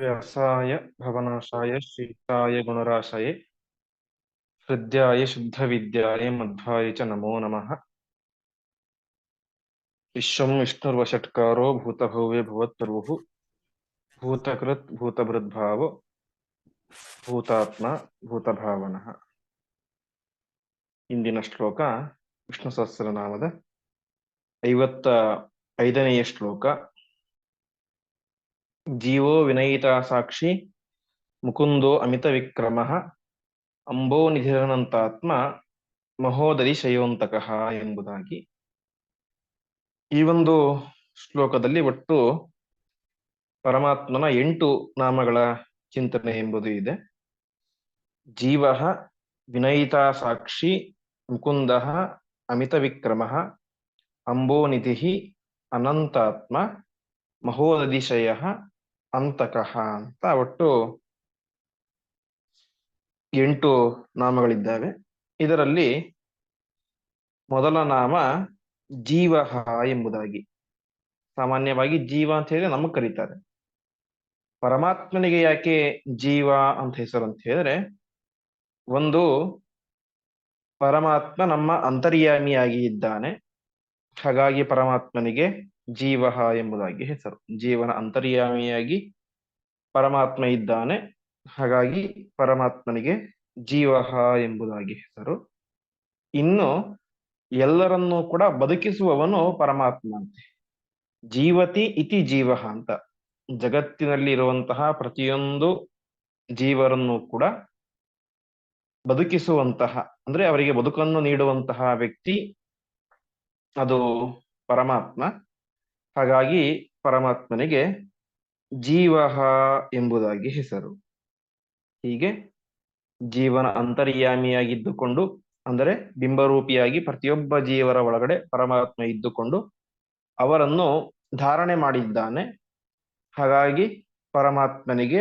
ವ್ಯಾಸಾಯ ಭವನಾಶಾಯ ಶ್ರೀಕಾಯ ಗುಣರಾಶಯೇ ಹೃದಯಾಯ ಶುದ್ಧವಿದ್ಯಾಯ ಮಧ್ವಾಯ ಚ ನಮೋ ನಮಃ ವಿಶ್ವಂ ವಿಷ್ಣುರ್ವಷಟ್ಕಾರೋ ಭೂತಭವ್ಯ ಭವತ್ಪ್ರಭುಃ ಭೂತಕೃತ್ ಭೂತಭೃದ್ಭಾವೋ ಭೂತಾತ್ಮ ಭೂತಭಾವನಃ ಇಂದಿನ ಶ್ಲೋಕ ವಿಷ್ಣು ಸಹಸ್ರನಾಮದ ಐವತ್ತ ಐದನೆಯ ಶ್ಲೋಕ ಜೀವೋ ವಿನಯಿತ ಸಾಕ್ಷಿ ಮುಕುಂದೋ ಅಮಿತ ವಿಕ್ರಮ ಅಂಬೋ ನಿಧಿರನಂತಾತ್ಮ ಮಹೋದರಿ ಶಯೋಂತಕಃ ಎಂಬುದಾಗಿ. ಈ ಒಂದು ಶ್ಲೋಕದಲ್ಲಿ ಒಟ್ಟು ಪರಮಾತ್ಮನ ಎಂಟು ನಾಮಗಳ ಚಿಂತನೆ ಎಂಬುದು ಇದೆ. ಜೀವ ವಿನಯಿತ ಸಾಕ್ಷಿ ಮುಕುಂದ ಅಮಿತ ವಿಕ್ರಮ ಅಂಬೋನಿಧಿ ಅನಂತಾತ್ಮ ಮಹೋದಧಿಶಯ ಅಂತಕಃ ಅಂತ ಒಟ್ಟು ಎಂಟು ನಾಮಗಳಿದ್ದಾವೆ. ಇದರಲ್ಲಿ ಮೊದಲ ನಾಮ ಜೀವಹ ಎಂಬುದಾಗಿ. ಸಾಮಾನ್ಯವಾಗಿ ಜೀವ ಅಂತ ಹೇಳಿದ್ರೆ ನಮಗ್ ಕರೀತಾರೆ. ಪರಮಾತ್ಮನಿಗೆ ಯಾಕೆ ಜೀವ ಅಂತ ಹೆಸರು ಅಂತ ಹೇಳಿದ್ರೆ, ಒಂದು ಪರಮಾತ್ಮ ನಮ್ಮ ಅಂತರ್ಯಾಮಿಯಾಗಿ ಇದ್ದಾನೆ. ಹಾಗಾಗಿ ಪರಮಾತ್ಮನಿಗೆ ಜೀವ ಎಂಬುದಾಗಿ ಹೆಸರು. ಜೀವನ ಅಂತರ್ಯಾಮಿಯಾಗಿ ಪರಮಾತ್ಮ ಇದ್ದಾನೆ. ಹಾಗಾಗಿ ಪರಮಾತ್ಮನಿಗೆ ಜೀವ ಎಂಬುದಾಗಿ ಹೆಸರು. ಇನ್ನು ಎಲ್ಲರನ್ನೂ ಕೂಡ ಬದುಕಿಸುವವನು ಪರಮಾತ್ಮ ಅಂತೆ. ಜೀವತಿ ಇತಿ ಜೀವ ಅಂತ. ಜಗತ್ತಿನಲ್ಲಿ ಇರುವಂತಹ ಪ್ರತಿಯೊಂದು ಜೀವರನ್ನು ಕೂಡ ಬದುಕಿಸುವಂತಹ, ಅಂದ್ರೆ ಅವರಿಗೆ ಬದುಕನ್ನು ನೀಡುವಂತಹ ವ್ಯಕ್ತಿ ಅದು ಪರಮಾತ್ಮ. ಹಾಗಾಗಿ ಪರಮಾತ್ಮನಿಗೆ ಜೀವಹ ಎಂಬುದಾಗಿ ಹೆಸರು. ಹೀಗೆ ಜೀವನ ಅಂತರ್ಯಾಮಿಯಾಗಿದ್ದುಕೊಂಡು, ಅಂದರೆ ಬಿಂಬರೂಪಿಯಾಗಿ ಪ್ರತಿಯೊಬ್ಬ ಜೀವರ ಒಳಗಡೆ ಪರಮಾತ್ಮ ಇದ್ದುಕೊಂಡು ಅವರನ್ನು ಧಾರಣೆ ಮಾಡಿದ್ದಾನೆ. ಹಾಗಾಗಿ ಪರಮಾತ್ಮನಿಗೆ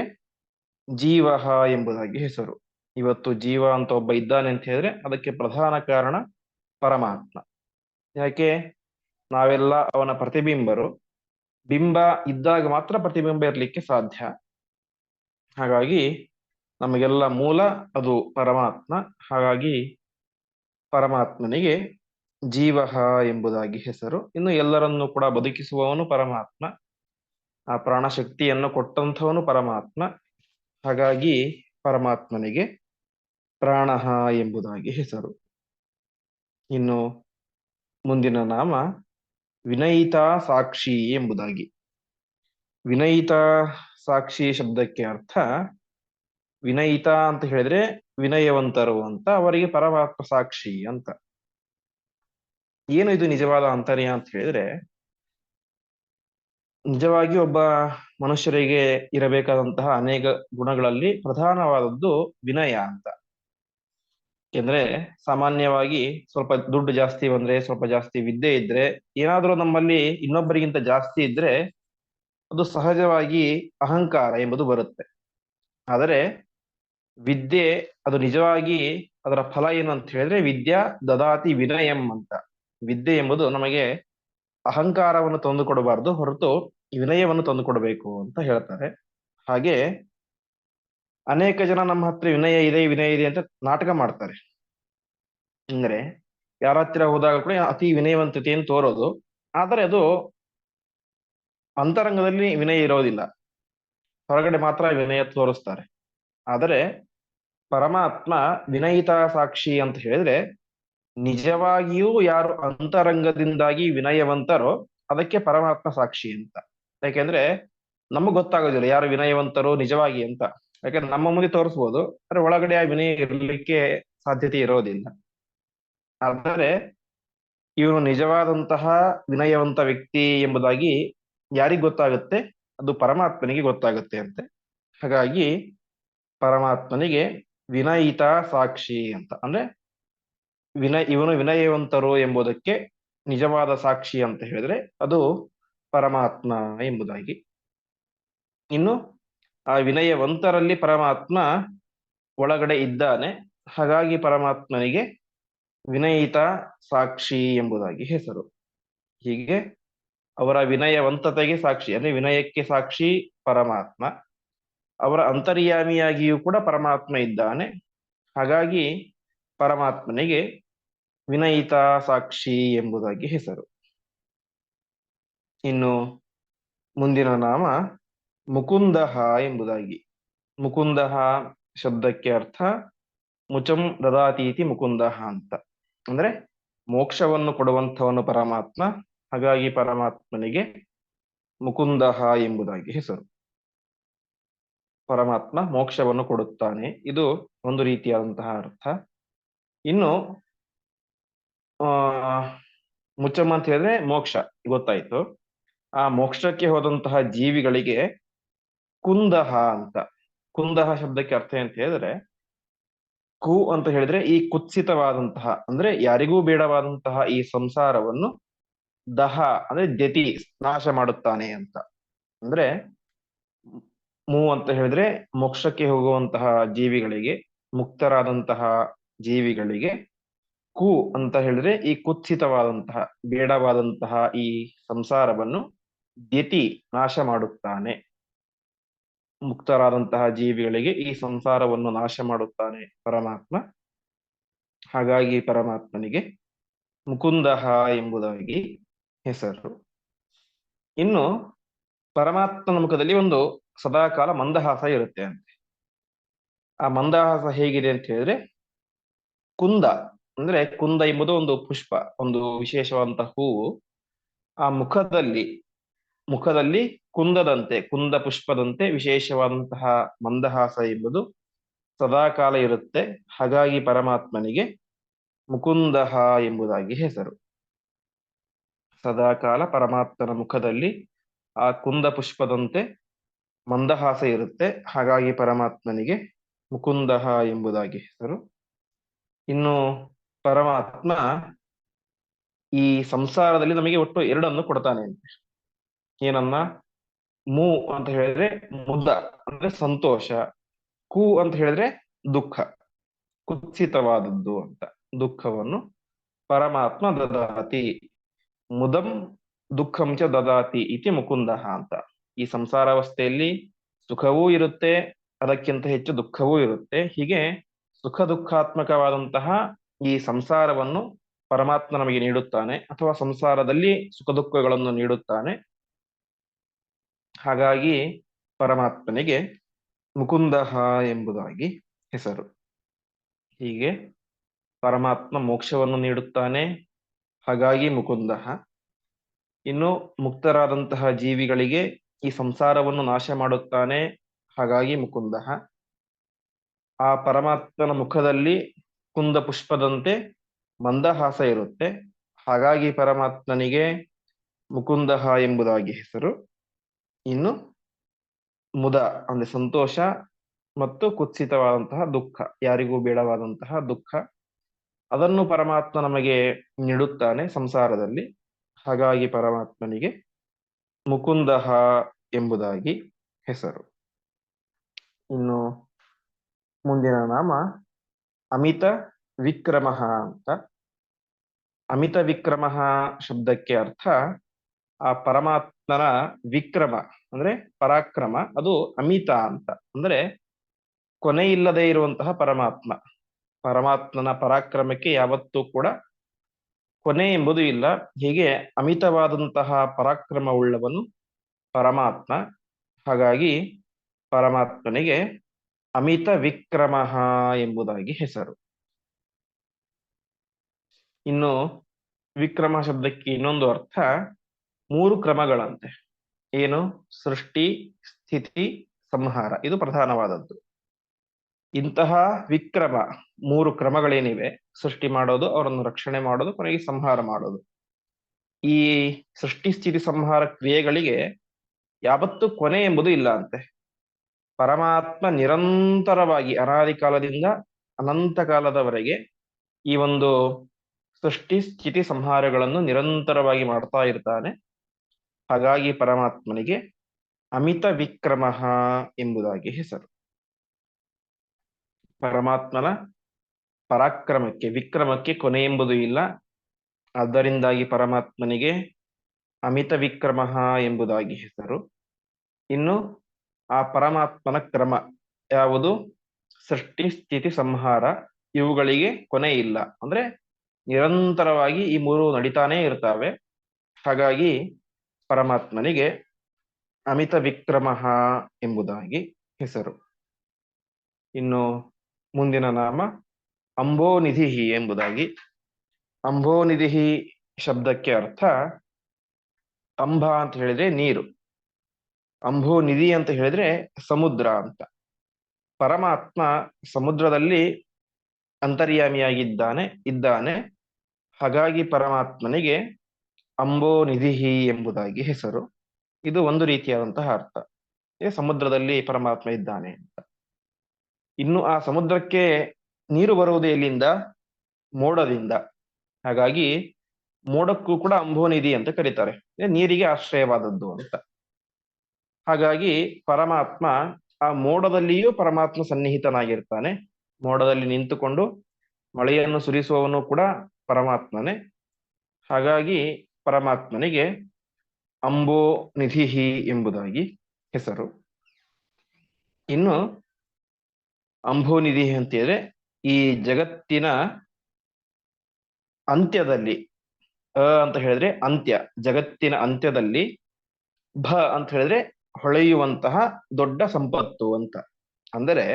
ಜೀವಹ ಎಂಬುದಾಗಿ ಹೆಸರು. ಇವತ್ತು ಜೀವ ಅಂತ ಒಬ್ಬ ಇದ್ದಾನೆ ಅಂತ ಹೇಳಿದ್ರೆ ಅದಕ್ಕೆ ಪ್ರಧಾನ ಕಾರಣ ಪರಮಾತ್ಮ. ಯಾಕೆ? ನಾವೆಲ್ಲ ಅವನ ಪ್ರತಿಬಿಂಬರು. ಬಿಂಬ ಇದ್ದಾಗ ಮಾತ್ರ ಪ್ರತಿಬಿಂಬ ಇರಲಿಕ್ಕೆ ಸಾಧ್ಯ. ಹಾಗಾಗಿ ನಮಗೆಲ್ಲ ಮೂಲ ಅದು ಪರಮಾತ್ಮ. ಹಾಗಾಗಿ ಪರಮಾತ್ಮನಿಗೆ ಜೀವಹ ಎಂಬುದಾಗಿ ಹೆಸರು. ಇನ್ನು ಎಲ್ಲರನ್ನೂ ಕೂಡ ಬದುಕಿಸುವವನು ಪರಮಾತ್ಮ. ಆ ಪ್ರಾಣಶಕ್ತಿಯನ್ನು ಕೊಟ್ಟಂಥವನು ಪರಮಾತ್ಮ. ಹಾಗಾಗಿ ಪರಮಾತ್ಮನಿಗೆ ಪ್ರಾಣಹ ಎಂಬುದಾಗಿ ಹೆಸರು. ಇನ್ನು ಮುಂದಿನ ನಾಮ ವಿನಯಿತ ಸಾಕ್ಷಿ ಎಂಬುದಾಗಿ. ವಿನಯಿತ ಸಾಕ್ಷಿ ಶಬ್ದಕ್ಕೆ ಅರ್ಥ, ವಿನಯಿತ ಅಂತ ಹೇಳಿದ್ರೆ ವಿನಯವಂತರು ಅಂತ, ಅವರಿಗೆ ಪರಮಾತ್ಮ ಸಾಕ್ಷಿ ಅಂತ. ಏನು ಇದು ನಿಜವಾದ ಅಂತರ್ಯ ಅಂತ ಹೇಳಿದ್ರೆ, ನಿಜವಾಗಿ ಒಬ್ಬ ಮನುಷ್ಯರಿಗೆ ಇರಬೇಕಾದಂತಹ ಅನೇಕ ಗುಣಗಳಲ್ಲಿ ಪ್ರಧಾನವಾದದ್ದು ವಿನಯ ಅಂತ. ಯಾಕೆಂದ್ರೆ ಸಾಮಾನ್ಯವಾಗಿ ಸ್ವಲ್ಪ ದುಡ್ಡು ಜಾಸ್ತಿ ಬಂದ್ರೆ, ಸ್ವಲ್ಪ ಜಾಸ್ತಿ ವಿದ್ಯೆ ಇದ್ರೆ, ಏನಾದ್ರೂ ನಮ್ಮಲ್ಲಿ ಇನ್ನೊಬ್ಬರಿಗಿಂತ ಜಾಸ್ತಿ ಇದ್ರೆ ಅದು ಸಹಜವಾಗಿ ಅಹಂಕಾರ ಎಂಬುದು ಬರುತ್ತೆ. ಆದರೆ ವಿದ್ಯೆ ಅದು ನಿಜವಾಗಿ ಅದರ ಫಲ ಏನು ಅಂತ ಹೇಳಿದ್ರೆ ವಿದ್ಯಾ ದದಾತಿ ವಿನಯಂ ಅಂತ. ವಿದ್ಯೆ ಎಂಬುದು ನಮಗೆ ಅಹಂಕಾರವನ್ನು ತಂದು ಕೊಡಬಾರ್ದು ಹೊರತು ವಿನಯವನ್ನು ತಂದು ಕೊಡಬೇಕು ಅಂತ ಹೇಳ್ತಾರೆ. ಹಾಗೆ ಅನೇಕ ಜನ ನಮ್ಮ ಹತ್ರ ವಿನಯ ಇದೆ ವಿನಯ ಇದೆ ಅಂತ ನಾಟಕ ಮಾಡ್ತಾರೆ. ಅಂದ್ರೆ ಯಾರ ಹತ್ತಿರ ಹೋದಾಗ ಕೂಡ ಅತಿ ವಿನಯವಂತತೆಯನ್ನು ತೋರೋದು. ಆದರೆ ಅದು ಅಂತರಂಗದಲ್ಲಿ ವಿನಯ ಇರೋದಿಲ್ಲ. ಹೊರಗಡೆ ಮಾತ್ರ ವಿನಯ ತೋರಿಸ್ತಾರೆ. ಆದರೆ ಪರಮಾತ್ಮ ವಿನಯಿತ ಸಾಕ್ಷಿ ಅಂತ ಹೇಳಿದ್ರೆ ನಿಜವಾಗಿಯೂ ಯಾರು ಅಂತರಂಗದಿಂದಾಗಿ ವಿನಯವಂತರೋ ಅದಕ್ಕೆ ಪರಮಾತ್ಮ ಸಾಕ್ಷಿ ಅಂತ. ಯಾಕೆಂದ್ರೆ ನಮಗ್ ಗೊತ್ತಾಗೋದಿಲ್ಲ ಯಾರು ವಿನಯವಂತರು ನಿಜವಾಗಿ ಅಂತ. ಯಾಕಂದ್ರೆ ನಮ್ಮ ಮುಂದೆ ತೋರಿಸ್ಬೋದು, ಆದ್ರೆ ಒಳಗಡೆ ಆ ವಿನಯ ಇರಲಿಕ್ಕೆ ಸಾಧ್ಯತೆ ಇರೋದಿಲ್ಲ. ಆದರೆ ಇವನು ನಿಜವಾದಂತಹ ವಿನಯವಂತ ವ್ಯಕ್ತಿ ಎಂಬುದಾಗಿ ಯಾರಿಗ್ ಗೊತ್ತಾಗುತ್ತೆ? ಅದು ಪರಮಾತ್ಮನಿಗೆ ಗೊತ್ತಾಗುತ್ತೆ ಅಂತೆ. ಹಾಗಾಗಿ ಪರಮಾತ್ಮನಿಗೆ ವಿನಯಿತ ಸಾಕ್ಷಿ ಅಂತ. ಅಂದ್ರೆ ವಿನಯ, ಇವನು ವಿನಯವಂತರು ಎಂಬುದಕ್ಕೆ ನಿಜವಾದ ಸಾಕ್ಷಿ ಅಂತ ಹೇಳಿದ್ರೆ ಅದು ಪರಮಾತ್ಮ ಎಂಬುದಾಗಿ. ಇನ್ನು ಆ ವಿನಯವಂತರಲ್ಲಿ ಪರಮಾತ್ಮ ಒಳಗಡೆ ಇದ್ದಾನೆ. ಹಾಗಾಗಿ ಪರಮಾತ್ಮನಿಗೆ ವಿನಯಿತ ಸಾಕ್ಷಿ ಎಂಬುದಾಗಿ ಹೆಸರು. ಹೀಗೆ ಅವರ ವಿನಯವಂತತೆಗೆ ಸಾಕ್ಷಿ, ಅಂದ್ರೆ ವಿನಯಕ್ಕೆ ಸಾಕ್ಷಿ ಪರಮಾತ್ಮ. ಅವರ ಅಂತರ್ಯಾಮಿಯಾಗಿಯೂ ಕೂಡ ಪರಮಾತ್ಮ ಇದ್ದಾನೆ. ಹಾಗಾಗಿ ಪರಮಾತ್ಮನಿಗೆ ವಿನಯಿತ ಸಾಕ್ಷಿ ಎಂಬುದಾಗಿ ಹೆಸರು. ಇನ್ನು ಮುಂದಿನ ನಾಮ ಮುಕುಂದಹ ಎಂಬುದಾಗಿ. ಮುಕುಂದಹ ಶಬ್ದಕ್ಕೆ ಅರ್ಥ ಮುಚಂ ದದಾತೀತಿ ಮುಕುಂದಹ ಅಂತ. ಅಂದ್ರೆ ಮೋಕ್ಷವನ್ನು ಕೊಡುವಂಥವನು ಪರಮಾತ್ಮ, ಹಾಗಾಗಿ ಪರಮಾತ್ಮನಿಗೆ ಮುಕುಂದಹ ಎಂಬುದಾಗಿ ಹೆಸರು. ಪರಮಾತ್ಮ ಮೋಕ್ಷವನ್ನು ಕೊಡುತ್ತಾನೆ. ಇದು ಒಂದು ರೀತಿಯಾದಂತಹ ಅರ್ಥ. ಇನ್ನು, ಆ ಅಂತ ಹೇಳಿದ್ರೆ ಮೋಕ್ಷ, ಗೊತ್ತಾಯ್ತು. ಆ ಮೋಕ್ಷಕ್ಕೆ ಹೋದಂತಹ ಜೀವಿಗಳಿಗೆ ಕುಂದಹ ಅಂತ. ಕುಂದಹ ಶಬ್ದಕ್ಕೆ ಅರ್ಥ ಅಂತ ಹೇಳಿದ್ರೆ, ಕು ಅಂತ ಹೇಳಿದ್ರೆ ಈ ಕುತ್ಸಿತವಾದಂತಹ, ಅಂದ್ರೆ ಯಾರಿಗೂ ಬೇಡವಾದಂತಹ ಈ ಸಂಸಾರವನ್ನು ದಹ, ಅಂದ್ರೆ ದ್ಯತಿ ನಾಶ ಮಾಡುತ್ತಾನೆ ಅಂತ. ಅಂದ್ರೆ ಮೂ ಅಂತ ಹೇಳಿದ್ರೆ ಮೋಕ್ಷಕ್ಕೆ ಹೋಗುವಂತಹ ಜೀವಿಗಳಿಗೆ, ಮುಕ್ತರಾದಂತಹ ಜೀವಿಗಳಿಗೆ ಕು ಅಂತ ಹೇಳಿದ್ರೆ ಈ ಕುತ್ಸಿತವಾದಂತಹ, ಬೇಡವಾದಂತಹ ಈ ಸಂಸಾರವನ್ನು ದ್ಯತಿ ನಾಶ ಮಾಡುತ್ತಾನೆ. ಮುಕ್ತರಾದಂತಹ ಜೀವಿಗಳಿಗೆ ಈ ಸಂಸಾರವನ್ನು ನಾಶ ಮಾಡುತ್ತಾನೆ ಪರಮಾತ್ಮ. ಹಾಗಾಗಿ ಪರಮಾತ್ಮನಿಗೆ ಮುಕುಂದಹ ಎಂಬುದಾಗಿ ಹೆಸರು. ಇನ್ನು ಪರಮಾತ್ಮನ ಮುಖದಲ್ಲಿ ಒಂದು ಸದಾಕಾಲ ಮಂದಹಾಸ ಇರುತ್ತೆ ಅಂತೆ. ಆ ಮಂದಹಾಸ ಹೇಗಿದೆ ಅಂತ ಹೇಳಿದ್ರೆ ಕುಂದ ಅಂದ್ರೆ ಕುಂದ ಎಂಬುದು ಒಂದು ಪುಷ್ಪ, ಒಂದು ವಿಶೇಷವಾದಂತಹ ಹೂವು. ಆ ಮುಖದಲ್ಲಿ ಮುಖದಲ್ಲಿ ಕುಂದದಂತೆ, ಕುಂದ ಪುಷ್ಪದಂತೆ ವಿಶೇಷವಾದಂತಹ ಮಂದಹಾಸ ಎಂಬುದು ಸದಾಕಾಲ ಇರುತ್ತೆ. ಹಾಗಾಗಿ ಪರಮಾತ್ಮನಿಗೆ ಮುಕುಂದಹ ಎಂಬುದಾಗಿ ಹೆಸರು. ಸದಾಕಾಲ ಪರಮಾತ್ಮನ ಮುಖದಲ್ಲಿ ಆ ಕುಂದ ಪುಷ್ಪದಂತೆ ಮಂದಹಾಸ ಇರುತ್ತೆ. ಹಾಗಾಗಿ ಪರಮಾತ್ಮನಿಗೆ ಮುಕುಂದಹ ಎಂಬುದಾಗಿ ಹೆಸರು. ಇನ್ನು ಪರಮಾತ್ಮ ಈ ಸಂಸಾರದಲ್ಲಿ ನಮಗೆ ಒಟ್ಟು ಎರಡನ್ನು ಕೊಡ್ತಾನೆ ಅಂತೆ. ಏನನ್ನ? ಮೂ ಅಂತ ಹೇಳಿದ್ರೆ ಮುದ, ಅಂದ್ರೆ ಸಂತೋಷ. ಕು ಅಂತ ಹೇಳಿದ್ರೆ ದುಃಖ. ಕುತ್ಸಿತವಾದದ್ದು ಅಂತ. ದುಃಖವನ್ನು ಪರಮಾತ್ಮ ದದಾತಿ. ಮುದಂ ದುಃಖಂ ಚ ದದಾತಿ ಇತಿ ಮುಕುಂದಹ ಅಂತ. ಈ ಸಂಸಾರಾವಸ್ಥೆಯಲ್ಲಿ ಸುಖವೂ ಇರುತ್ತೆ, ಅದಕ್ಕಿಂತ ಹೆಚ್ಚು ದುಃಖವೂ ಇರುತ್ತೆ. ಹೀಗೆ ಸುಖ ದುಃಖಾತ್ಮಕವಾದಂತಹ ಈ ಸಂಸಾರವನ್ನು ಪರಮಾತ್ಮ ನಮಗೆ ನೀಡುತ್ತಾನೆ, ಅಥವಾ ಸಂಸಾರದಲ್ಲಿ ಸುಖ ದುಃಖಗಳನ್ನು ನೀಡುತ್ತಾನೆ. ಹಾಗಾಗಿ ಪರಮಾತ್ಮನಿಗೆ ಮುಕುಂದಹ ಎಂಬುದಾಗಿ ಹೆಸರು. ಹೀಗೆ ಪರಮಾತ್ಮ ಮೋಕ್ಷವನ್ನು ನೀಡುತ್ತಾನೆ, ಹಾಗಾಗಿ ಮುಕುಂದಹ. ಇನ್ನು ಮುಕ್ತರಾದಂತಹ ಜೀವಿಗಳಿಗೆ ಈ ಸಂಸಾರವನ್ನು ನಾಶ ಮಾಡುತ್ತಾನೆ, ಹಾಗಾಗಿ ಮುಕುಂದಹ. ಆ ಪರಮಾತ್ಮನ ಮುಖದಲ್ಲಿ ಕುಂದ ಪುಷ್ಪದಂತೆ ಮಂದಹಾಸ ಇರುತ್ತೆ, ಹಾಗಾಗಿ ಪರಮಾತ್ಮನಿಗೆ ಮುಕುಂದಹ ಎಂಬುದಾಗಿ ಹೆಸರು. ಇನ್ನು ಮುದ, ಅಂದ್ರೆ ಸಂತೋಷ ಮತ್ತು ಕುತ್ಸಿತವಾದಂತಹ ದುಃಖ, ಯಾರಿಗೂ ಬೇಡವಾದಂತಹ ದುಃಖ. ಅದನ್ನು ಪರಮಾತ್ಮ ನಮಗೆ ನೀಡುತ್ತಾನೆ ಸಂಸಾರದಲ್ಲಿ. ಹಾಗಾಗಿ ಪರಮಾತ್ಮನಿಗೆ ಮುಕುಂದಹ ಎಂಬುದಾಗಿ ಹೆಸರು. ಇನ್ನು ಮುಂದಿನ ನಾಮ ಅಮಿತ ವಿಕ್ರಮ ಅಂತ. ಅಮಿತ ವಿಕ್ರಮ ಶಬ್ದಕ್ಕೆ ಅರ್ಥ ಆ ಪರಮಾತ್ಮನ ವಿಕ್ರಮ, ಅಂದ್ರೆ ಪರಾಕ್ರಮ, ಅದು ಅಮಿತ ಅಂತ. ಅಂದ್ರೆ ಕೊನೆ ಇಲ್ಲದೆ ಇರುವಂತಹ ಪರಮಾತ್ಮ. ಪರಮಾತ್ಮನ ಪರಾಕ್ರಮಕ್ಕೆ ಯಾವತ್ತೂ ಕೂಡ ಕೊನೆ ಎಂಬುದು ಇಲ್ಲ. ಹೀಗೆ ಅಮಿತವಾದಂತಹ ಪರಾಕ್ರಮವುಳ್ಳವನು ಪರಮಾತ್ಮ. ಹಾಗಾಗಿ ಪರಮಾತ್ಮನಿಗೆ ಅಮಿತ ವಿಕ್ರಮ ಎಂಬುದಾಗಿ ಹೆಸರು. ಇನ್ನು ವಿಕ್ರಮ ಶಬ್ದಕ್ಕೆ ಇನ್ನೊಂದು ಅರ್ಥ ಮೂರು ಕ್ರಮಗಳಂತೆ. ಏನು? ಸೃಷ್ಟಿ, ಸ್ಥಿತಿ, ಸಂಹಾರ. ಇದು ಪ್ರಧಾನವಾದದ್ದು. ಇಂತಹ ವಿಕ್ರಮ ಮೂರು ಕ್ರಮಗಳೇನಿವೆ? ಸೃಷ್ಟಿ ಮಾಡೋದು, ಅವರನ್ನು ರಕ್ಷಣೆ ಮಾಡೋದು, ಕೊನೆಗೆ ಸಂಹಾರ ಮಾಡೋದು. ಈ ಸೃಷ್ಟಿ, ಸ್ಥಿತಿ, ಸಂಹಾರ ಕ್ರಿಯೆಗಳಿಗೆ ಯಾವತ್ತೂ ಕೊನೆ ಎಂಬುದು ಇಲ್ಲ ಅಂತೆ. ಪರಮಾತ್ಮ ನಿರಂತರವಾಗಿ, ಅನಾದಿ ಕಾಲದಿಂದ ಅನಂತ ಕಾಲದವರೆಗೆ ಈ ಒಂದು ಸೃಷ್ಟಿ, ಸ್ಥಿತಿ, ಸಂಹಾರಗಳನ್ನು ನಿರಂತರವಾಗಿ ಮಾಡ್ತಾ ಇರ್ತಾನೆ. ಹಾಗಾಗಿ ಪರಮಾತ್ಮನಿಗೆ ಅಮಿತ ವಿಕ್ರಮ ಎಂಬುದಾಗಿ ಹೆಸರು. ಪರಮಾತ್ಮನ ಪರಾಕ್ರಮಕ್ಕೆ, ವಿಕ್ರಮಕ್ಕೆ ಕೊನೆ ಎಂಬುದು ಇಲ್ಲ. ಆದ್ದರಿಂದಾಗಿ ಪರಮಾತ್ಮನಿಗೆ ಅಮಿತ ವಿಕ್ರಮ ಎಂಬುದಾಗಿ ಹೆಸರು. ಇನ್ನು ಆ ಪರಮಾತ್ಮನ ಕ್ರಮ ಯಾವುದು? ಸೃಷ್ಟಿ, ಸ್ಥಿತಿ, ಸಂಹಾರ ಇವುಗಳಿಗೆ ಕೊನೆ ಇಲ್ಲ. ಅಂದ್ರೆ ನಿರಂತರವಾಗಿ ಈ ಮೂರು ನಡೀತಾನೇ ಇರ್ತಾವೆ. ಹಾಗಾಗಿ ಪರಮಾತ್ಮನಿಗೆ ಅಮಿತ ವಿಕ್ರಮ ಎಂಬುದಾಗಿ ಹೆಸರು. ಇನ್ನು ಮುಂದಿನ ನಾಮ ಅಂಬೋನಿಧಿ ಎಂಬುದಾಗಿ. ಅಂಬೋನಿಧಿ ಶಬ್ದಕ್ಕೆ ಅರ್ಥ ಅಂಬ ಅಂತ ಹೇಳಿದ್ರೆ ನೀರು. ಅಂಬೋ ನಿಧಿ ಅಂತ ಹೇಳಿದ್ರೆ ಸಮುದ್ರ ಅಂತ. ಪರಮಾತ್ಮ ಸಮುದ್ರದಲ್ಲಿ ಅಂತರ್ಯಾಮಿಯಾಗಿದ್ದಾನೆ, ಇದ್ದಾನೆ. ಹಾಗಾಗಿ ಪರಮಾತ್ಮನಿಗೆ ಅಂಬೋ ನಿಧಿಹಿ ಎಂಬುದಾಗಿ ಹೆಸರು. ಇದು ಒಂದು ರೀತಿಯಾದಂತಹ ಅರ್ಥ. ಸಮುದ್ರದಲ್ಲಿ ಪರಮಾತ್ಮ ಇದ್ದಾನೆ ಅಂತ. ಇನ್ನು ಆ ಸಮುದ್ರಕ್ಕೆ ನೀರು ಬರುವುದು ಎಲ್ಲಿಂದ? ಮೋಡದಿಂದ. ಹಾಗಾಗಿ ಮೋಡಕ್ಕೂ ಕೂಡ ಅಂಬೋನಿಧಿ ಅಂತ ಕರೀತಾರೆ. ನೀರಿಗೆ ಆಶ್ರಯವಾದದ್ದು ಅಂತ. ಹಾಗಾಗಿ ಪರಮಾತ್ಮ ಆ ಮೋಡದಲ್ಲಿಯೂ ಪರಮಾತ್ಮ ಸನ್ನಿಹಿತನಾಗಿರ್ತಾನೆ. ಮೋಡದಲ್ಲಿ ನಿಂತುಕೊಂಡು ಮಳೆಯನ್ನು ಸುರಿಸುವವನು ಕೂಡ ಪರಮಾತ್ಮನೇ. ಹಾಗಾಗಿ ಪರಮಾತ್ಮನಿಗೆ ಅಂಬೋ ನಿಧಿಹಿ ಎಂಬುದಾಗಿ ಹೆಸರು. ಇನ್ನು ಅಂಬೋನಿಧಿ ಅಂತ ಹೇಳಿದ್ರೆ ಈ ಜಗತ್ತಿನ ಅಂತ್ಯದಲ್ಲಿ ಅ ಅಂತ ಹೇಳಿದ್ರೆ ಅಂತ್ಯ, ಜಗತ್ತಿನ ಅಂತ್ಯದಲ್ಲಿ ಭ ಅಂತ ಹೇಳಿದ್ರೆ ಹೊಳೆಯುವಂತಹ ದೊಡ್ಡ ಸಂಪತ್ತು ಅಂತ. ಅಂದರೆ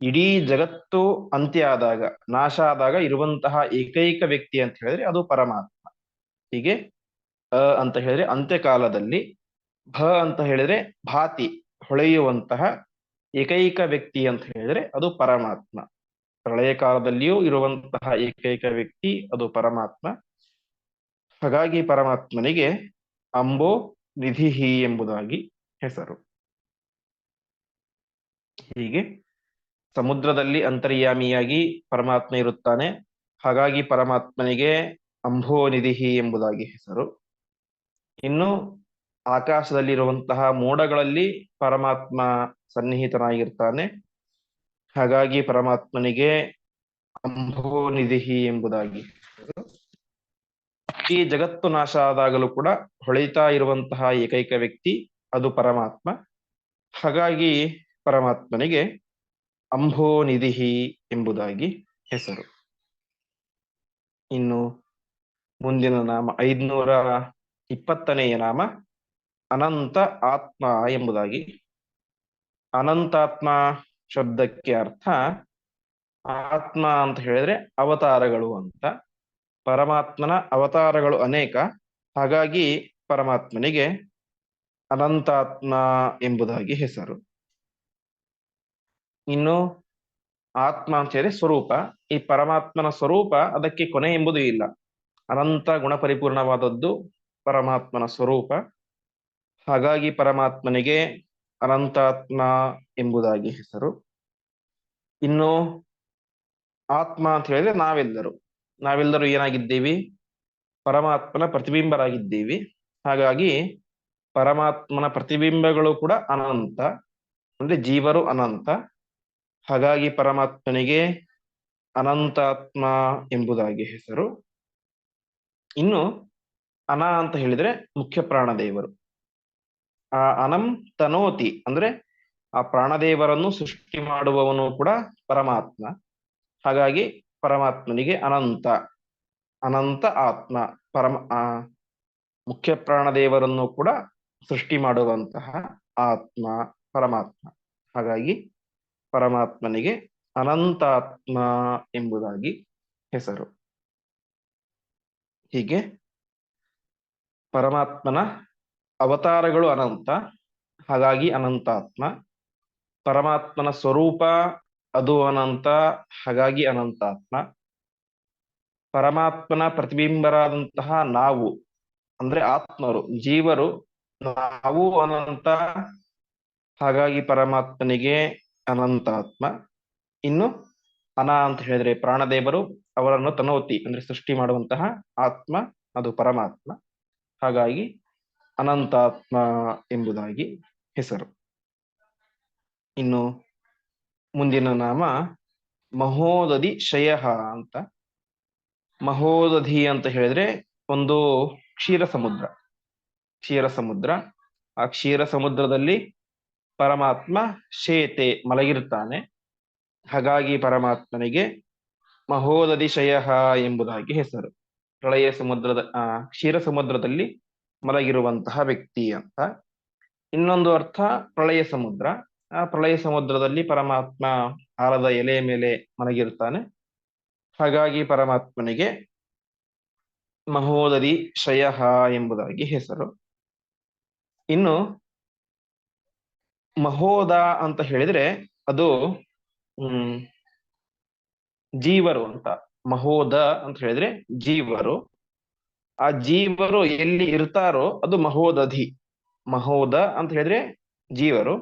ಇಡೀ ಜಗತ್ತು ಅಂತ್ಯ ಆದಾಗ, ನಾಶ ಆದಾಗ ಇರುವಂತಹ ಏಕೈಕ ವ್ಯಕ್ತಿ ಅಂತ ಹೇಳಿದ್ರೆ ಅದು ಪರಮಾತ್ಮ. ಹೀಗೆ, ಅ ಅಂತ ಹೇಳಿದ್ರೆ ಅಂತ್ಯಕಾಲದಲ್ಲಿ, ಭ ಅಂತ ಹೇಳಿದ್ರೆ ಭಾತಿ, ಹೊಳೆಯುವಂತಹ ಏಕೈಕ ವ್ಯಕ್ತಿ ಅಂತ ಹೇಳಿದ್ರೆ ಅದು ಪರಮಾತ್ಮ. ಪ್ರಳಯ ಕಾಲದಲ್ಲಿಯೂ ಇರುವಂತಹ ಏಕೈಕ ವ್ಯಕ್ತಿ ಅದು ಪರಮಾತ್ಮ. ಹಾಗಾಗಿ ಪರಮಾತ್ಮನಿಗೆ ಅಂಬೋ ನಿಧಿಹಿ ಎಂಬುದಾಗಿ ಹೆಸರು. ಹೀಗೆ, ಸಮುದ್ರದಲ್ಲಿ ಅಂತರ್ಯಾಮಿಯಾಗಿ ಪರಮಾತ್ಮ ಇರುತ್ತಾನೆ. ಹಾಗಾಗಿ ಪರಮಾತ್ಮನಿಗೆ ಅಂಬೋ ನಿಧಿಹಿ ಎಂಬುದಾಗಿ ಹೆಸರು. ಇನ್ನು ಆಕಾಶದಲ್ಲಿರುವಂತಹ ಮೋಡಗಳಲ್ಲಿ ಪರಮಾತ್ಮ ಸನ್ನಿಹಿತನಾಗಿರ್ತಾನೆ. ಹಾಗಾಗಿ ಪರಮಾತ್ಮನಿಗೆ ಅಂಭೋನಿಧಿಹಿ ಎಂಬುದಾಗಿ ಈ ಜಗತ್ತು ನಾಶ ಆದಾಗಲೂ ಕೂಡ ಹೊಳಿತಾ ಇರುವಂತಹ ಏಕೈಕ ವ್ಯಕ್ತಿ ಅದು ಪರಮಾತ್ಮ. ಹಾಗಾಗಿ ಪರಮಾತ್ಮನಿಗೆ ಅಂಭೋನಿಧಿಹಿ ಎಂಬುದಾಗಿ ಹೆಸರು. ಇನ್ನು ಮುಂದಿನ ನಾಮ ಐದ್ನೂರ ಇಪ್ಪತ್ತನೆಯ ನಾಮ ಅನಂತ ಆತ್ಮ ಎಂಬುದಾಗಿ. ಅನಂತಾತ್ಮ ಶಬ್ದಕ್ಕೆ ಅರ್ಥ ಆತ್ಮ ಅಂತ ಹೇಳಿದ್ರೆ ಅವತಾರಗಳು ಅಂತ. ಪರಮಾತ್ಮನ ಅವತಾರಗಳು ಅನೇಕ. ಹಾಗಾಗಿ ಪರಮಾತ್ಮನಿಗೆ ಅನಂತಾತ್ಮ ಎಂಬುದಾಗಿ ಹೆಸರು. ಇನ್ನು ಆತ್ಮ ಅಂತ ಹೇಳಿದ್ರೆ ಸ್ವರೂಪ. ಈ ಪರಮಾತ್ಮನ ಸ್ವರೂಪ ಅದಕ್ಕೆ ಕೊನೆ ಎಂಬುದು ಇಲ್ಲ. ಅನಂತ ಗುಣಪರಿಪೂರ್ಣವಾದದ್ದು ಪರಮಾತ್ಮನ ಸ್ವರೂಪ. ಹಾಗಾಗಿ ಪರಮಾತ್ಮನಿಗೆ ಅನಂತಾತ್ಮ ಎಂಬುದಾಗಿ ಹೆಸರು. ಇನ್ನು ಆತ್ಮ ಅಂತ ಹೇಳಿದ್ರೆ ನಾವೆಲ್ಲರೂ. ನಾವೆಲ್ಲರೂ ಏನಾಗಿದ್ದೀವಿ? ಪರಮಾತ್ಮನ ಪ್ರತಿಬಿಂಬರಾಗಿದ್ದೀವಿ. ಹಾಗಾಗಿ ಪರಮಾತ್ಮನ ಪ್ರತಿಬಿಂಬಗಳು ಕೂಡ ಅನಂತ. ಅಂದ್ರೆ ಜೀವರು ಅನಂತ. ಹಾಗಾಗಿ ಪರಮಾತ್ಮನಿಗೆ ಅನಂತಾತ್ಮ ಎಂಬುದಾಗಿ ಹೆಸರು. ಇನ್ನು ಅನ ಅಂತ ಹೇಳಿದ್ರೆ ಮುಖ್ಯ ಪ್ರಾಣದೇವರು. ಆ ಅನಂ ತನೋತಿ ಅಂದ್ರೆ ಆ ಪ್ರಾಣದೇವರನ್ನು ಸೃಷ್ಟಿ ಮಾಡುವವನು ಕೂಡ ಪರಮಾತ್ಮ. ಹಾಗಾಗಿ ಪರಮಾತ್ಮನಿಗೆ ಅನಂತ ಅನಂತ ಆತ್ಮ, ಪರಮ ಮುಖ್ಯ ಪ್ರಾಣದೇವರನ್ನು ಕೂಡ ಸೃಷ್ಟಿ ಮಾಡುವಂತಹ ಆತ್ಮ, ಪರಮಾತ್ಮ. ಹಾಗಾಗಿ ಪರಮಾತ್ಮನಿಗೆ ಅನಂತಾತ್ಮ ಎಂಬುದಾಗಿ ಹೆಸರು. ಹೀಗೆ ಪರಮಾತ್ಮನ ಅವತಾರಗಳು ಅನಂತ, ಹಾಗಾಗಿ ಅನಂತಾತ್ಮ. ಪರಮಾತ್ಮನ ಸ್ವರೂಪ ಅದು ಅನಂತ, ಹಾಗಾಗಿ ಅನಂತಾತ್ಮ. ಪರಮಾತ್ಮನ ಪ್ರತಿಬಿಂಬರಾದಂತಹ ನಾವು, ಅಂದ್ರೆ ಆತ್ಮರು, ಜೀವರು, ನಾವು ಅನಂತ, ಹಾಗಾಗಿ ಪರಮಾತ್ಮನಿಗೆ ಅನಂತಾತ್ಮ. ಇನ್ನು ಅನ ಅಂತ ಹೇಳಿದ್ರೆ ಪ್ರಾಣದೇವರು ಅವರನ್ನು ತನೋತಿ ಅಂದ್ರೆ ಸೃಷ್ಟಿ ಮಾಡುವಂತಹ ಆತ್ಮ, ಅದು ಪರಮಾತ್ಮ. ಹಾಗಾಗಿ ಅನಂತಾತ್ಮ ಎಂಬುದಾಗಿ ಹೆಸರು. ಇನ್ನು ಮುಂದಿನ ನಾಮ ಮಹೋದಧಿ ಶಯ ಅಂತ. ಮಹೋದಧಿ ಅಂತ ಹೇಳಿದ್ರೆ ಒಂದು ಕ್ಷೀರ ಸಮುದ್ರ ಕ್ಷೀರ ಸಮುದ್ರ ಆ ಕ್ಷೀರ ಸಮುದ್ರದಲ್ಲಿ ಪರಮಾತ್ಮ ಶೇತೆ ಮಲಗಿರುತ್ತಾನೆ. ಹಾಗಾಗಿ ಪರಮಾತ್ಮನಿಗೆ ಮಹೋದಧಿಶಯ ಎಂಬುದಾಗಿ ಹೆಸರು. ಪ್ರಳಯ ಸಮುದ್ರದ, ಆ, ಕ್ಷೀರ ಸಮುದ್ರದಲ್ಲಿ ಮಲಗಿರುವಂತಹ ವ್ಯಕ್ತಿ ಅಂತ. ಇನ್ನೊಂದು ಅರ್ಥ, ಪ್ರಳಯ ಸಮುದ್ರ. ಆ ಪ್ರಳಯ ಸಮುದ್ರದಲ್ಲಿ ಪರಮಾತ್ಮ ಆಲದ ಎಲೆಯ ಮೇಲೆ ಮಲಗಿರುತ್ತಾನೆ. ಹಾಗಾಗಿ ಪರಮಾತ್ಮನಿಗೆ ಮಹೋದರಿ ಶಯ ಎಂಬುದಾಗಿ ಹೆಸರು. ಇನ್ನು ಮಹೋದ ಅಂತ ಹೇಳಿದ್ರೆ ಅದು, ಹ್ಮ್ ಜೀವರು ಅಂತ, ಮಹೋದ ಅಂತ ಹೇಳಿದ್ರೆ ಜೀವರು. ಆ ಜೀವರು ಎಲ್ಲಿ ಇರ್ತಾರೋ ಅದು ಮಹೋದಧಿ, ಮಹೋದ ಅಂತ ಹೇಳಿದ್ರೆ ಜೀವರು.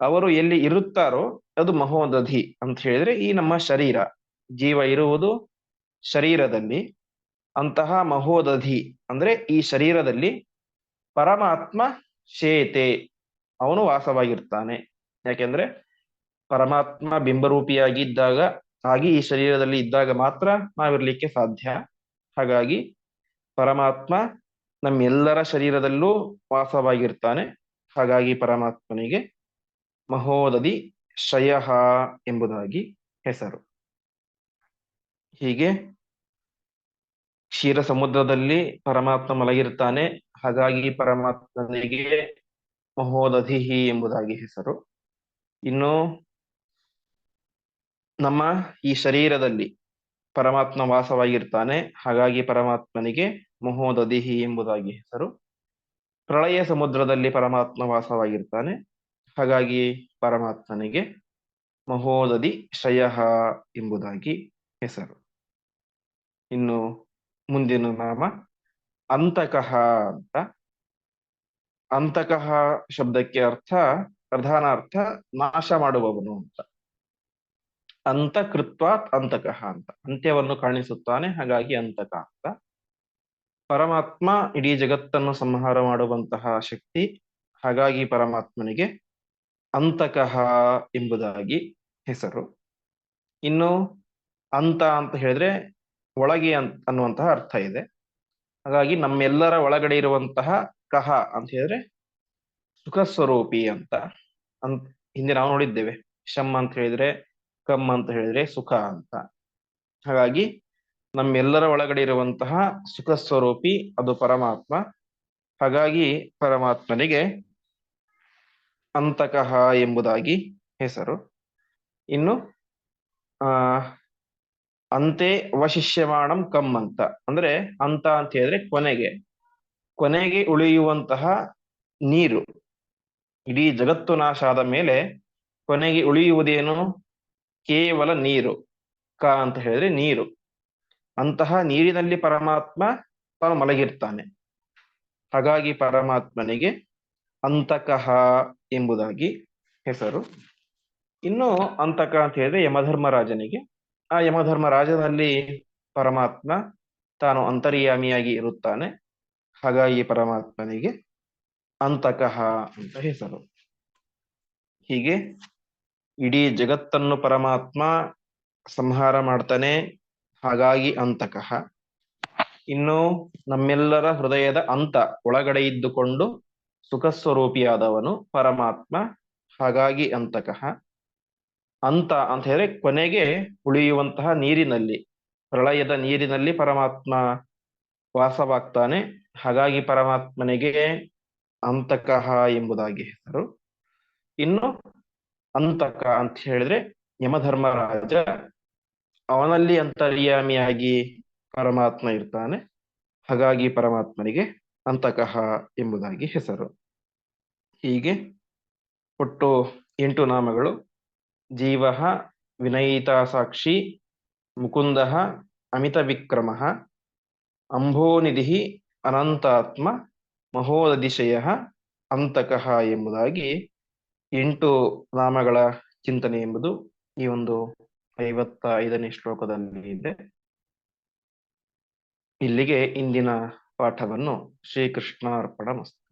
ಅವರು ಎಲ್ಲಿ ಇರುತ್ತಾರೋ ಅದು ಮಹೋದಧಿ ಅಂತ ಹೇಳಿದ್ರೆ ಈ ನಮ್ಮ ಶರೀರ. ಜೀವ ಇರುವುದು ಶರೀರದಲ್ಲಿ, ಅಂತಹ ಮಹೋದಧಿ ಅಂದ್ರೆ ಈ ಶರೀರದಲ್ಲಿ ಪರಮಾತ್ಮ ಶೇತೆ, ಅವನು ವಾಸವಾಗಿರ್ತಾನೆ. ಯಾಕೆಂದ್ರೆ ಪರಮಾತ್ಮ ಬಿಂಬರೂಪಿಯಾಗಿದ್ದಾಗ ಆಗಿ ಈ ಶರೀರದಲ್ಲಿ ಇದ್ದಾಗ ಮಾತ್ರ ನಾವಿರ್ಲಿಕ್ಕೆ ಸಾಧ್ಯ. ಹಾಗಾಗಿ ಪರಮಾತ್ಮ ನಮ್ಮೆಲ್ಲರ ಶರೀರದಲ್ಲೂ ವಾಸವಾಗಿರ್ತಾನೆ. ಹಾಗಾಗಿ ಪರಮಾತ್ಮನಿಗೆ ಮಹೋದಧಿ ಶಯ ಎಂಬುದಾಗಿ ಹೆಸರು. ಹೀಗೆ ಕ್ಷೀರ ಸಮುದ್ರದಲ್ಲಿ ಪರಮಾತ್ಮ ಮಲಗಿರ್ತಾನೆ. ಹಾಗಾಗಿ ಪರಮಾತ್ಮನಿಗೆ ಮಹೋದಧಿಹಿ ಎಂಬುದಾಗಿ ಹೆಸರು. ಇನ್ನು ನಮ್ಮ ಈ ಶರೀರದಲ್ಲಿ ಪರಮಾತ್ಮ ವಾಸವಾಗಿರ್ತಾನೆ. ಹಾಗಾಗಿ ಪರಮಾತ್ಮನಿಗೆ ಮಹೋದಧಿಹಿ ಎಂಬುದಾಗಿ ಹೆಸರು. ಪ್ರಳಯ ಸಮುದ್ರದಲ್ಲಿ ಪರಮಾತ್ಮ ವಾಸವಾಗಿರ್ತಾನೆ. ಹಾಗಾಗಿ ಪರಮಾತ್ಮನಿಗೆ ಮಹೋದಧಿ ಶಯ ಎಂಬುದಾಗಿ ಹೆಸರು. ಇನ್ನು ಮುಂದಿನ ನಾಮ ಅಂತಕಃ ಅಂತ. ಅಂತಕಃ ಶಬ್ದಕ್ಕೆ ಅರ್ಥ ಪ್ರಧಾನ ಅರ್ಥ ನಾಶ ಮಾಡುವವನು ಅಂತ. ಅಂತ ಕೃತ್ವಾತ್ ಅಂತಕಃ ಅಂತ. ಅಂತ್ಯವನ್ನು ಕಾಣಿಸುತ್ತಾನೆ, ಹಾಗಾಗಿ ಅಂತಕ ಅಂತ. ಪರಮಾತ್ಮ ಇಡೀ ಜಗತ್ತನ್ನು ಸಂಹಾರ ಮಾಡುವಂತಹ ಶಕ್ತಿ, ಹಾಗಾಗಿ ಪರಮಾತ್ಮನಿಗೆ ಅಂತಕಃ ಎಂಬುದಾಗಿ ಹೆಸರು. ಇನ್ನು ಅಂತ ಅಂತ ಹೇಳಿದ್ರೆ ಒಳಗೆ ಅಂತ ಅನ್ನುವಂತಹ ಅರ್ಥ ಇದೆ. ಹಾಗಾಗಿ ನಮ್ಮೆಲ್ಲರ ಒಳಗಡೆ ಇರುವಂತಹ ಕಹ ಅಂತ ಹೇಳಿದ್ರೆ ಸುಖ ಸ್ವರೂಪಿ ಅಂತ. ಅಂತ, ಹಿಂದೆ ನಾವು ನೋಡಿದ್ದೇವೆ. ಶಮ್ ಅಂತ ಹೇಳಿದ್ರೆ ಕಮ್ ಅಂತ ಹೇಳಿದ್ರೆ ಸುಖ ಅಂತ. ಹಾಗಾಗಿ ನಮ್ಮೆಲ್ಲರ ಒಳಗಡೆ ಇರುವಂತಹ ಸುಖ ಸ್ವರೂಪಿ ಅದು ಪರಮಾತ್ಮ. ಹಾಗಾಗಿ ಪರಮಾತ್ಮನಿಗೆ ಅಂತಕಃ ಎಂಬುದಾಗಿ ಹೆಸರು. ಇನ್ನು, ಆ, ಅಂತೆ ವಶಿಷ್ಯಮಾಣಂ ಕಮ್ ಅಂತ. ಅಂದ್ರೆ ಅಂತ ಅಂತ ಹೇಳಿದ್ರೆ ಕೊನೆಗೆ. ಕೊನೆಗೆ ಉಳಿಯುವಂತಹ ನೀರು. ಇಡೀ ಜಗತ್ತು ನಾಶ ಆದ ಮೇಲೆ ಕೊನೆಗೆ ಉಳಿಯುವುದೇನು? ಕೇವಲ ನೀರು. ಕ ಅಂತ ಹೇಳಿದ್ರೆ ನೀರು. ಅಂತಹ ನೀರಿನಲ್ಲಿ ಪರಮಾತ್ಮ ತಾನು ಮಲಗಿರ್ತಾನೆ. ಹಾಗಾಗಿ ಪರಮಾತ್ಮನಿಗೆ ಅಂತಕಃ ಎಂಬುದಾಗಿ ಹೆಸರು. ಇನ್ನು ಅಂತಕ ಅಂತ ಹೇಳಿದ್ರೆ ಯಮಧರ್ಮರಾಜನಿಗೆ. ಆ ಯಮಧರ್ಮರಾಜನಲ್ಲಿ ಪರಮಾತ್ಮ ತಾನು ಅಂತರ್ಯಾಮಿಯಾಗಿ ಇರುತ್ತಾನೆ. ಹಾಗಾಗಿ ಪರಮಾತ್ಮನಿಗೆ ಅಂತಕಃ ಅಂತ ಹೆಸರು. ಹೀಗೆ ಇಡೀ ಜಗತ್ತನ್ನು ಪರಮಾತ್ಮ ಸಂಹಾರ ಮಾಡ್ತಾನೆ. ಹಾಗಾಗಿ ಅಂತಕಃ. ಇನ್ನು ನಮ್ಮೆಲ್ಲರ ಹೃದಯದ ಅಂತ ಒಳಗಡೆ ಇದ್ದುಕೊಂಡು ಸುಖ ಸ್ವರೂಪಿಯಾದವನು ಪರಮಾತ್ಮ. ಹಾಗಾಗಿ ಅಂತಕಃ. ಅಂತ ಅಂತ ಹೇಳಿದ್ರೆ ಕೊನೆಗೆ ಉಳಿಯುವಂತಹ ನೀರಿನಲ್ಲಿ, ಪ್ರಳಯದ ನೀರಿನಲ್ಲಿ ಪರಮಾತ್ಮ ವಾಸವಾಗ್ತಾನೆ. ಹಾಗಾಗಿ ಪರಮಾತ್ಮನಿಗೆ ಅಂತಕಃ ಎಂಬುದಾಗಿ ಹೆಸರು. ಇನ್ನು ಅಂತಕ ಅಂತ ಹೇಳಿದ್ರೆ ಯಮಧರ್ಮರಾಜ ಅವನಲ್ಲಿ ಅಂತರ್ಯಾಮಿಯಾಗಿ ಪರಮಾತ್ಮ ಇರ್ತಾನೆ. ಹಾಗಾಗಿ ಪರಮಾತ್ಮನಿಗೆ ಅಂತಕಃ ಎಂಬುದಾಗಿ ಹೆಸರು. ಹೀಗೆ ಒಟ್ಟು ಎಂಟು ನಾಮಗಳು. ಜೀವ ವಿನಯಿತಾ ಸಾಕ್ಷಿ ಮುಕುಂದ ಅಮಿತ ವಿಕ್ರಮ ಅಂಬೋನಿಧಿ ಅನಂತಾತ್ಮ ಮಹೋದಧಿಶಯ ಅಂತಕಃ ಎಂಬುದಾಗಿ ಎಂಟು ನಾಮಗಳ ಚಿಂತನೆ ಎಂಬುದು ಈ ಒಂದು ಐವತ್ತ ಐದನೇ ಶ್ಲೋಕದಲ್ಲಿ ಇದೆ. ಇಲ್ಲಿಗೆ ಇಂದಿನ ಪಾಠವನ್ನು ಶ್ರೀಕೃಷ್ಣಾರ್ಪಣ ಮಸ್ತು